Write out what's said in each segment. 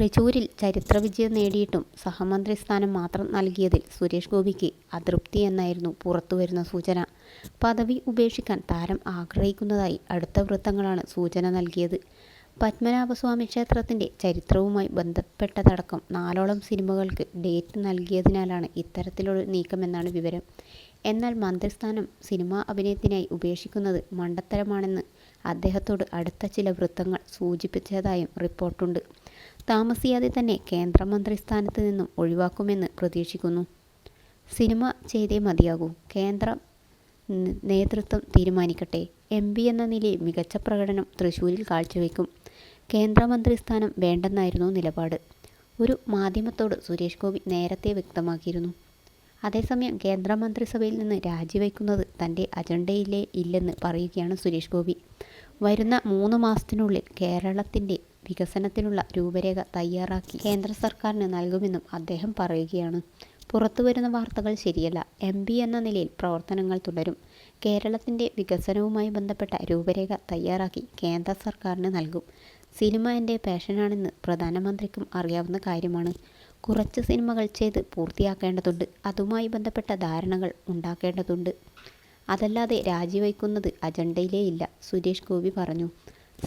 തൃശൂരിൽ ചരിത്രവിജയം നേടിയിട്ടും സഹമന്ത്രി സ്ഥാനം മാത്രം നൽകിയതിൽ സുരേഷ് ഗോപിക്ക് അതൃപ്തി എന്നായിരുന്നു പുറത്തുവരുന്ന സൂചന. പദവി ഉപേക്ഷിക്കാൻ താരം ആഗ്രഹിക്കുന്നതായി അടുത്ത വൃത്തങ്ങളാണ് സൂചന നൽകിയത്. പത്മനാഭസ്വാമി ക്ഷേത്രത്തിന്റെ ചരിത്രവുമായി ബന്ധപ്പെട്ടതടക്കം നാലോളം സിനിമകൾക്ക് ഡേറ്റ് നൽകിയതിനാലാണ് ഇത്തരത്തിലൊരു നീക്കമെന്നാണ് വിവരം. എന്നാൽ മന്ത്രിസ്ഥാനം സിനിമാ അഭിനയത്തിനായി ഉപേക്ഷിക്കുന്നത് മണ്ടത്തരമാണെന്ന് അദ്ദേഹത്തോട് അടുത്ത ചില വൃത്തങ്ങൾ സൂചിപ്പിച്ചതായും റിപ്പോർട്ടുണ്ട്. താമസിയാതെ തന്നെ കേന്ദ്രമന്ത്രി സ്ഥാനത്ത് നിന്നും ഒഴിവാക്കുമെന്ന് പ്രതീക്ഷിക്കുന്നു. സിനിമ ചെയ്തേ മതിയാകൂ, കേന്ദ്ര നേതൃത്വം തീരുമാനിക്കട്ടെ. എം പി എന്ന നിലയിൽ മികച്ച പ്രകടനം തൃശ്ശൂരിൽ കാഴ്ചവെക്കും. കേന്ദ്രമന്ത്രി സ്ഥാനം വേണ്ടെന്നായിരുന്നു നിലപാട്. ഒരു മാധ്യമത്തോട് സുരേഷ് ഗോപി നേരത്തെ വ്യക്തമാക്കിയിരുന്നു. അതേസമയം കേന്ദ്രമന്ത്രിസഭയിൽ നിന്ന് രാജിവെക്കുന്നത് തന്റെ അജണ്ടയിലേ ഇല്ലെന്ന് പറയുകയാണ് സുരേഷ് ഗോപി. വരുന്ന മൂന്ന് മാസത്തിനുള്ളിൽ കേരളത്തിന്റെ വികസനത്തിനുള്ള രൂപരേഖ തയ്യാറാക്കി കേന്ദ്ര സർക്കാരിന് നൽകുമെന്നും അദ്ദേഹം പറയുകയാണ്. പുറത്തു വരുന്ന വാർത്തകൾ ശരിയല്ല. എം പി എന്ന നിലയിൽ പ്രവർത്തനങ്ങൾ തുടരും. കേരളത്തിന്റെ വികസനവുമായി ബന്ധപ്പെട്ട രൂപരേഖ തയ്യാറാക്കി കേന്ദ്ര സർക്കാരിന് നൽകും. സിനിമ എന്റെ പാഷനാണെന്ന് പ്രധാനമന്ത്രിക്കും അറിയാവുന്ന കാര്യമാണ്. കുറച്ച് സിനിമകൾ ചെയ്ത് പൂർത്തിയാക്കേണ്ടതുണ്ട്. അതുമായി ബന്ധപ്പെട്ട ധാരണകൾ ഉണ്ടാക്കേണ്ടതുണ്ട്. അതല്ലാതെ രാജിവെക്കുന്നത് അജണ്ടയിലേയില്ല, സുരേഷ് ഗോപി പറഞ്ഞു.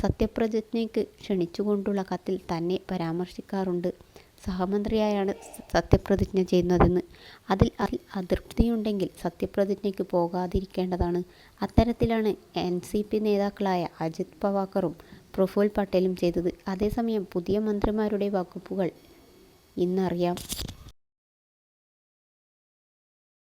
സത്യപ്രതിജ്ഞയ്ക്ക് ക്ഷണിച്ചുകൊണ്ടുള്ള കത്തിൽ തന്നെ പരാമർശിക്കാറുണ്ട് സഹമന്ത്രിയായാണ് സത്യപ്രതിജ്ഞ ചെയ്യുന്നതെന്ന്. അതിൽ അതൃപ്തിയുണ്ടെങ്കിൽ സത്യപ്രതിജ്ഞയ്ക്ക് പോകാതിരിക്കേണ്ടതാണ്. അത്തരത്തിലാണ് എൻ സി പി നേതാക്കളായ അജിത് പവാക്കറും പ്രഫുൽ പട്ടേലും ചെയ്തത്. അതേസമയം പുതിയ മന്ത്രിമാരുടെ വകുപ്പുകൾ ഇന്നറിയാം.